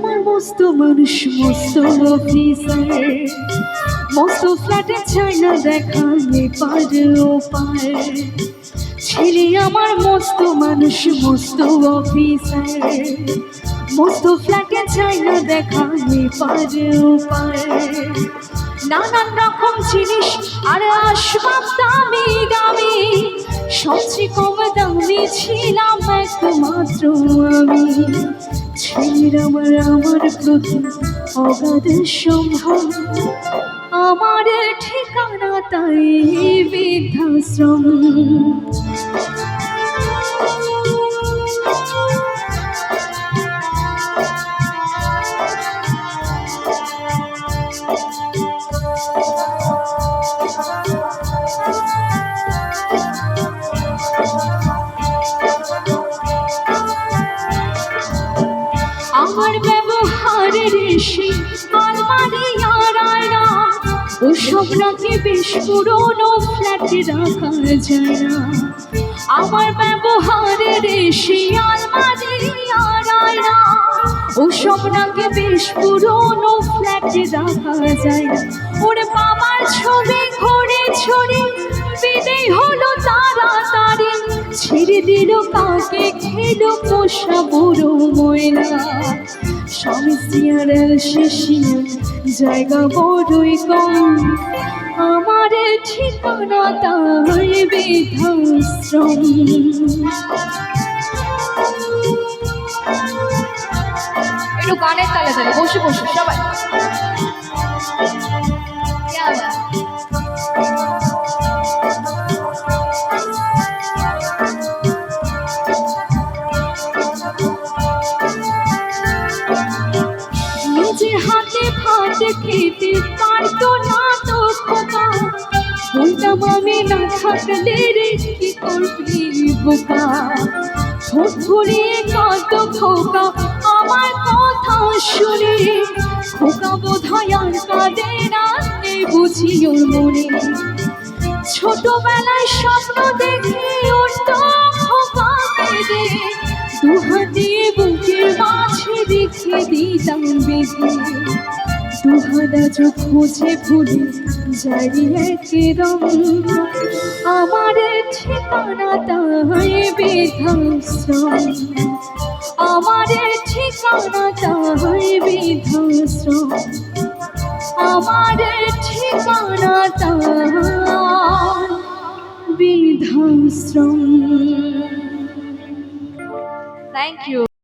মানুষ, মস্ত অফিসার মস্ত ফ্ল্যাটে চাই না দেখা পার ছেলে আমার মস্ত মানুষ, মস্ত অফিসার মস্ত ফ্ল্যাটে চাই না দেখা পার নানান রকম জিনিস, আর আসবাব দামি দামি। সবচেয়ে কম দামি ছিলাম একমাত্র আমি। ছেলের আমার আমার প্রতি অগাধ সম্ভব আমার ঠিকানা তাই বৃদ্ধাশ্রম। আমার নাকি বেশ পুরোনো ফ্ল্যাটে রাখা যায় আমার ব্যবহারের এসে, আলমারি আর ওসব নাকি বেশ পুরোনো ফ্ল্যাটে রাখা যায় ওর বাবার ছবি ঘরে ছড়ে বিদেয় হলো তাড়াতাড়ি। ছেড়ে দিল কাকে, খেলো পোষা বড় ময়না। স্বামী সিয়ারের শেষিয়া জায়গা বড়ই কম। আমার ঠিকানা তাই বৃদ্ধাশ্রম। একটু গানের তালে তালে, বসে বসে, সবাই। হাতে ভাত খেতে পারতো না তো খোকা বলতাম আমি না থাকলে রে কি করবি বোকা? ঠোঁট কত খোকা, আমার কথা শুনে খোকা বোধ হয় আর কাঁদে না বুঝি ওর মনে। ছোটবেলায় স্বপ্ন দেখে খোকা কেঁদে দুহাত দিয়ে বুকের মাঝে রেখে দিতাম বেঁধে দুহাদা চোখ ভুলে জারি একদম আমার ঠিকানা তাই বৃদ্ধাশ্রম। আমার ঠিকানা তাই বৃদ্ধাশ্রম। আমার ঠিকানা তাই বৃদ্ধাশ্রম। Thank you